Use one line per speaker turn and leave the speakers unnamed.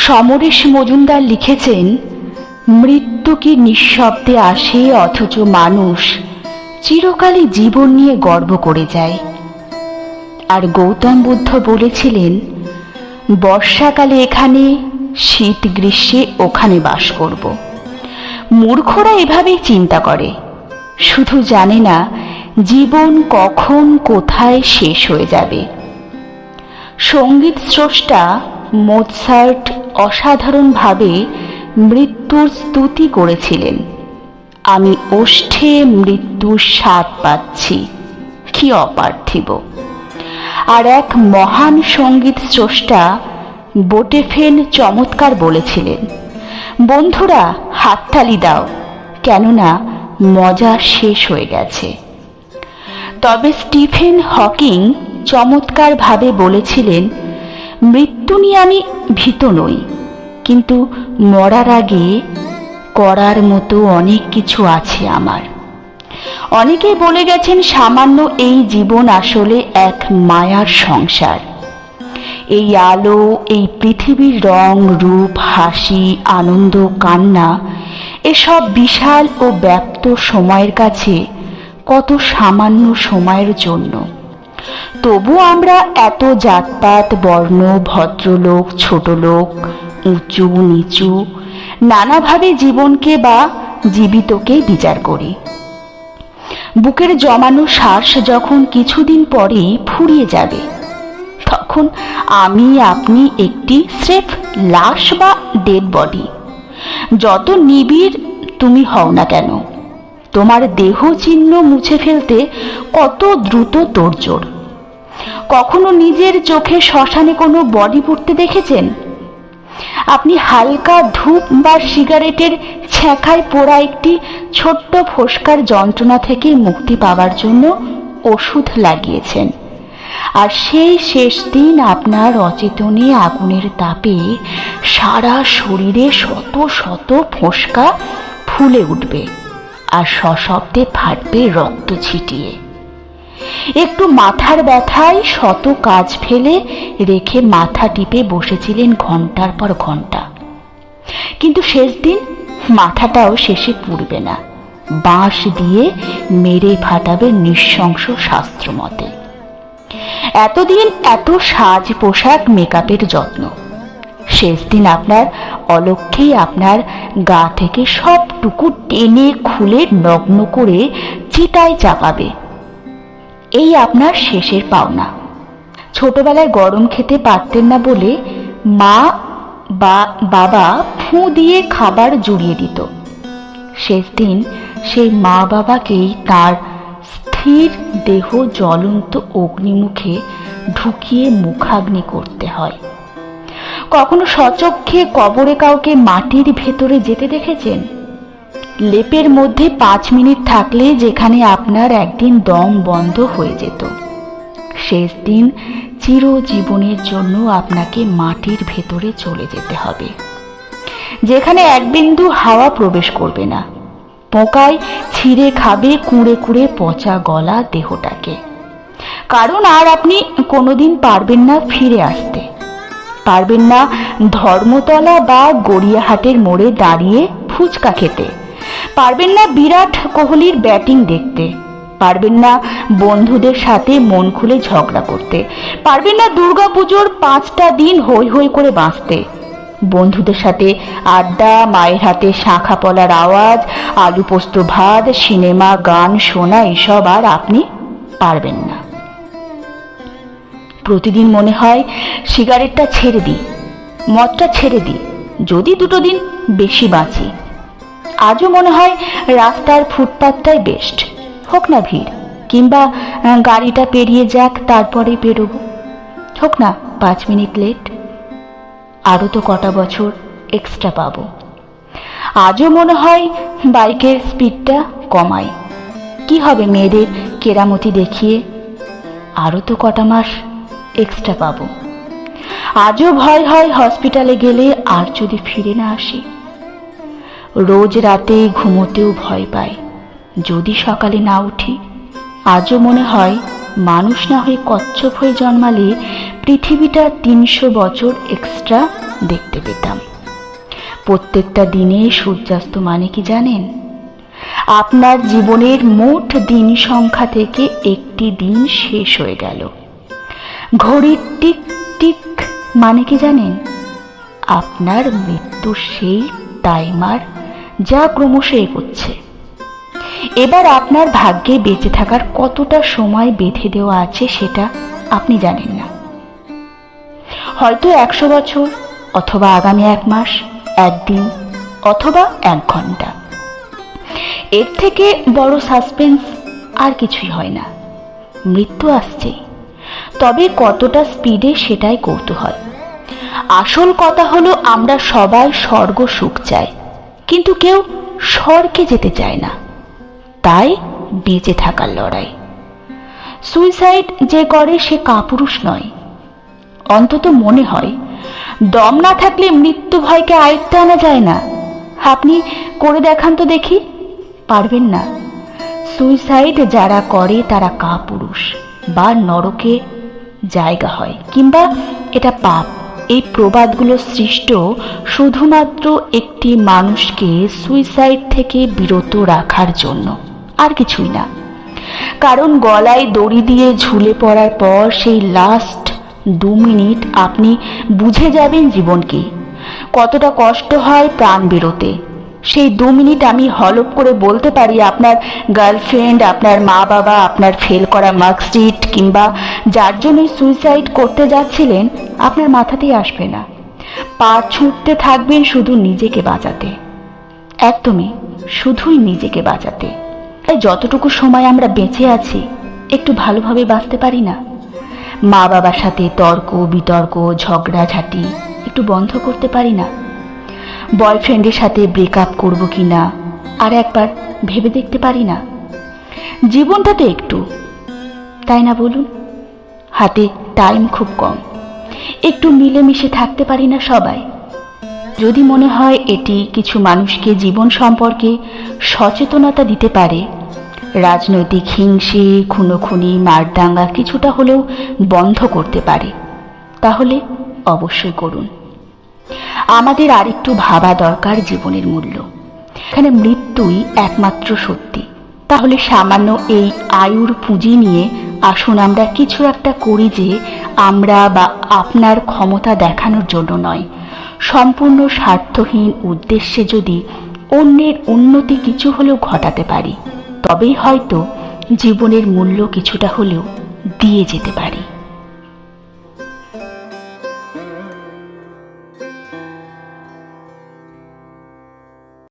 সমরেশ মজুমদার লিখেছেন, মৃত্যু কি নিঃশব্দে আসে অথচ মানুষ চিরকালই জীবন নিয়ে গর্ব করে যায়। আর গৌতম বুদ্ধ বলেছিলেন, বর্ষাকালে এখানে, শীত গ্রীষ্মে ওখানে বাস করব। মূর্খরা এভাবেই চিন্তা করে। শুধু জানে না, জীবন কখন, কোথায় শেষ হয়ে যাবে। সংগীত স্রষ্টা মোৎসার্ট অসাধারণভাবে মৃত্যুর স্তুতি করেছিলেন। আমি ওষ্ঠে মৃত্যুর স্বাদ পাচ্ছি। কি অপার্থিব। আর এক মহান সংগীত স্রষ্টা বোটেফেন চমৎকার বলেছিলেন, বন্ধুরা, হাততালি দাও, কেননা মজা শেষ হয়ে গেছে। তবে স্টিফেন হকিং চমৎকারভাবে বলেছিলেন মৃত্যু নিয়ে আমি ভীত নই। কিন্তু মরার আগে করার মতো অনেক কিছু আছে আমার। অনেকেই বলে গেছেন সামান্য এই জীবন আসলে এক মায়ার সংসার। এই আলো, এই পৃথিবীর রং, রূপ, হাসি, আনন্দ, কান্না, এসব বিশাল ও ব্যাপ্ত সময়ের কাছে কত সামান্য সময়ের জন্য। তবু আমরা এত জাতপাত বর্ণ, ভদ্রলোক ছোট লোক উঁচু, নিচু, নানাভাবে জীবনকে বা জীবিতকে বিচার করি। বুকের জমানো শ্বাস যখন কিছুদিন পরেই ফুরিয়ে যাবে, তখন আমি আপনি একটি স্রেফ লাশ বা ডেড বডি, যত নিবিড় তুমি হও না কেন, তোমার দেহ চিহ্ন মুছে ফেলতে কত দ্রুত তোড়জোড়। কখনো নিজের চোখে শ্মশানে কোনো বডি পড়তে দেখেছেন? আপনি হালকা ধূপ বা সিগারেটের ছ্যাঁকায় পোড়া একটি ছোট্ট ফোসকার যন্ত্রণা থেকে মুক্তি পাওয়ার জন্য ওষুধ লাগিয়েছেন। আর সেই শেষ দিন আপনার অচেতনে আগুনের তাপে সারা শরীরে শত শত ফোসকা ফুলে উঠবে আর সশব্দে ফাটবে রক্ত ছিটিয়ে। একটু মাথার ব্যথায় শত কাজ ফেলে রেখে মাথা টিপে বসেছিলেন ঘণ্টার পর ঘণ্টা। কিন্তু শেষ দিন মাথাটাও শেষে পুড়বে না। বাঁশ দিয়ে মেরে ফাটাবে নৃশংস শাস্ত্র মতে এতদিন এত সাজ পোশাক মেকআপের যত্ন। শেষ দিন আপনার অলক্ষেই আপনার গা থেকে সবটুকু টেনে খুলে নগ্ন করে চিতায় চাপাবে। এই আপনার শেষের পাওনা। ছোটবেলায় গরম খেতে পারতেন না বলে মা বা বাবা ফুঁ দিয়ে খাবার জুড়িয়ে দিত। শেষ দিন সেই মা বাবাকেই তার স্থির দেহ জ্বলন্ত অগ্নিমুখে ঢুকিয়ে মুখাগ্নি করতে হয়। কখনো সচক্ষে কবরে কাউকে মাটির ভেতরে যেতে দেখেছেন? লেপের মধ্যে পাঁচ মিনিট থাকলে যেখানে আপনার একদিন দম বন্ধ হয়ে যেত। শেষ দিন চিরজীবনের জন্য আপনাকে মাটির ভেতরে চলে যেতে হবে। যেখানে এক বিন্দু হাওয়া প্রবেশ করবে না। পোকায় ছিঁড়ে খাবে, কুঁড়ে কুঁড়ে পচা গলা দেহটাকে। কারণ আর আপনি কোনোদিন পারবেন না ফিরে আসতে। পারবেন না ধর্মতলা বা গড়িয়াহাটের মোড়ে দাঁড়িয়ে ফুচকা খেতে। পারবেন না বিরাট কোহলির ব্যাটিং দেখতে। পারবেন না বন্ধুদের সাথে মন খুলে ঝগড়া করতে। পারবেন না দুর্গাপুজোর পাঁচটা দিন হই হই করে বাঁচতে। বন্ধুদের সাথে আড্ডা, মায়ের হাতে শাঁখা পলার আওয়াজ, আলু পোস্ত ভাত, সিনেমা, গান শোনা এসব আর আপনি পারবেন না। প্রতিদিন মনে হয় সিগারেটটা ছেড়ে দিই, মদটা ছেড়ে দিই, যদি দুটো দিন বেশি বাঁচি। আজও মনে হয় রাস্তার ফুটপাথটাই বেস্ট হোক না ভিড়, কিংবা গাড়িটা পেরিয়ে যাক তারপরে বেরোবো। হোক না, পাঁচ মিনিট লেট আরও তো কটা বছর এক্সট্রা পাবো। আজও মনে হয় বাইকের স্পিডটা কমাই। কি হবে মেয়েদের কেরামতি দেখিয়ে? আরও তো কটা মাস এক্সট্রা পাবো। আজও ভয় হয় হসপিটালে গেলে আর যদি ফিরে না আসি। রোজ রাতে ঘুমোতেও ভয় পাই যদি সকালে না উঠি, আজও মনে হয় মানুষ না হয়ে কচ্ছপ হয়ে জন্মালে পৃথিবীটা তিনশো বছর এক্সট্রা দেখতে পেতাম। প্রত্যেকটা দিনে সূর্যাস্ত মানে কি জানেন? আপনার জীবনের মোট দিন সংখ্যা থেকে একটি দিন শেষ হয়ে গেল। ঘড়ির টিক টিক মানে কি জানেন? আপনার মৃত্যুর সেই টাইমার যা ক্রমশ এগোচ্ছে। এবার আপনার ভাগ্যে বেঁচে থাকার কতটা সময় বেঁধে দেওয়া আছে সেটা আপনি জানেন না। হয়তো একশো বছর, অথবা আগামী এক মাস, একদিন, অথবা এক ঘণ্টা। এর থেকে বড় সাসপেন্স আর কিছুই হয় না। মৃত্যু আসছে। তবে কতটা স্পিডে সেটাই কৌতূহল। আসল কথা হলো আমরা সবাই স্বর্গ সুখ চাই। কিন্তু কেউ স্বর্গে যেতে চায় না। তাই বেঁচে থাকার লড়াই। সুইসাইড যে করে সে কাপুরুষ নয়। অন্তত মনে হয়, দম না থাকলে মৃত্যু ভয়কে আয়ত্তে আনা যায় না। আপনি করে দেখান তো দেখি। পারবেন না। সুইসাইড যারা করে তারা কাপুরুষ বা নরকে জায়গা হয়, কিংবা এটা পাপ। এই প্রবাদগুলো সৃষ্ট শুধুমাত্র একটি মানুষকে সুইসাইড থেকে বিরত রাখার জন্য। আর কিছুই না। কারণ গলায় দড়ি দিয়ে ঝুলে পড়ার পর সেই লাস্ট দু মিনিট আপনি বুঝে যাবেন জীবনকে। কতটা কষ্ট হয় প্রাণ বেরোতে। সেই দু মিনিট আমি হলপ করে বলতে পারি আপনার গার্লফ্রেন্ড আপনার মা বাবা, আপনার ফেল করা মার্কশিট কিংবা যার জন্যই সুইসাইড করতে যাচ্ছিলেন, আপনার মাথাতেই আসবে না। পা ছুটতে থাকবেন শুধু নিজেকে বাঁচাতে। একদমই, শুধুই নিজেকে বাঁচাতে। তাই যতটুকু সময় আমরা বেঁচে আছি, একটু ভালোভাবে বাঁচতে পারি না। মা বাবার সাথে তর্ক, বিতর্ক, ঝগড়াঝাটি একটু বন্ধ করতে পারি না। বয়ফ্রেন্ডের সাথে ব্রেকআপ করব কি না আর একবার ভেবে দেখতে পারি না। জীবনটা তো একটু, তাই না বলুন? হাতে টাইম খুব কম, একটু মিলেমিশে থাকতে পারি না সবাই। যদি মনে হয় এটি কিছু মানুষকে জীবন সম্পর্কে সচেতনতা দিতে পারে, রাজনৈতিক হিংসে, খুনোখুনি, মারদাঙ্গা কিছুটা হলেও বন্ধ করতে পারে, তাহলে অবশ্যই করুন। আমাদের আরেকটু ভাবা দরকার জীবনের মূল্য। এখানে মৃত্যুই একমাত্র সত্যি। তাহলে সামান্য এই আয়ুর পুঁজি নিয়ে আসুন আমরা কিছু একটা করি যে আমরা বা আপনার ক্ষমতা দেখানোর জন্য নয়। সম্পূর্ণ স্বার্থহীন উদ্দেশ্যে যদি অন্যের উন্নতি কিছু হলেও ঘটাতে পারি, তবেই হয়তো জীবনের মূল্য কিছুটা হলেও দিয়ে যেতে পারি।